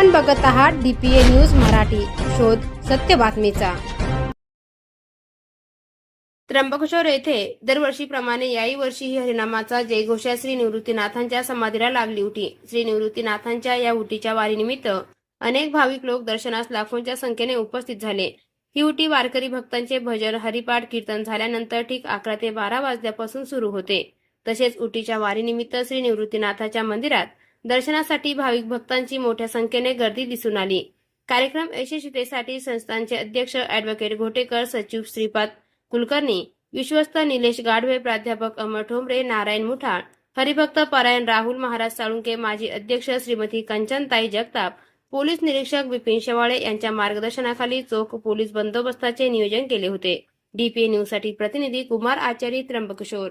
आपण बघत आहात डीपीए न्यूज मराठी. शोध सत्य बातमीचा. त्र्यंबकेश्वर येथे दरवर्षीप्रमाणे याही वर्षीही हरिनामाचा जयघोषा श्री निवृत्तीनाथांच्या समाधीला लागली उठी श्री निवृत्तीनाथांच्या या उटीच्या वारीनिमित्त अनेक भाविक लोक दर्शनास लाखोंच्या संख्येने उपस्थित झाले. ही उटी वारकरी भक्तांचे भजन हरिपाठ कीर्तन झाल्यानंतर ठीक अकरा ते बारा वाजल्यापासून सुरू होते. तसेच उटीच्या वारीनिमित्त श्री निवृत्तीनाथाच्या मंदिरात दर्शनासाठी भाविक भक्तांची मोठ्या संख्येने गर्दी दिसून आली. कार्यक्रम यशस्वीतेसाठी संस्थांचे अध्यक्ष अॅडव्होकेट घोटेकर सचिव श्रीपाद कुलकर्णी विश्वस्त निलेश गाढवे प्राध्यापक अमर ठोंबरे नारायण मुठाळ हरिभक्त परायण राहुल महाराज साळुंके माजी अध्यक्ष श्रीमती कंचनताई जगताप पोलीस निरीक्षक बिपिन शेवाळे यांच्या मार्गदर्शनाखाली चोख पोलीस बंदोबस्ताचे नियोजन केले होते. डीपीए न्यूजसाठी प्रतिनिधी कुमार आचारी त्र्यंबकिशोर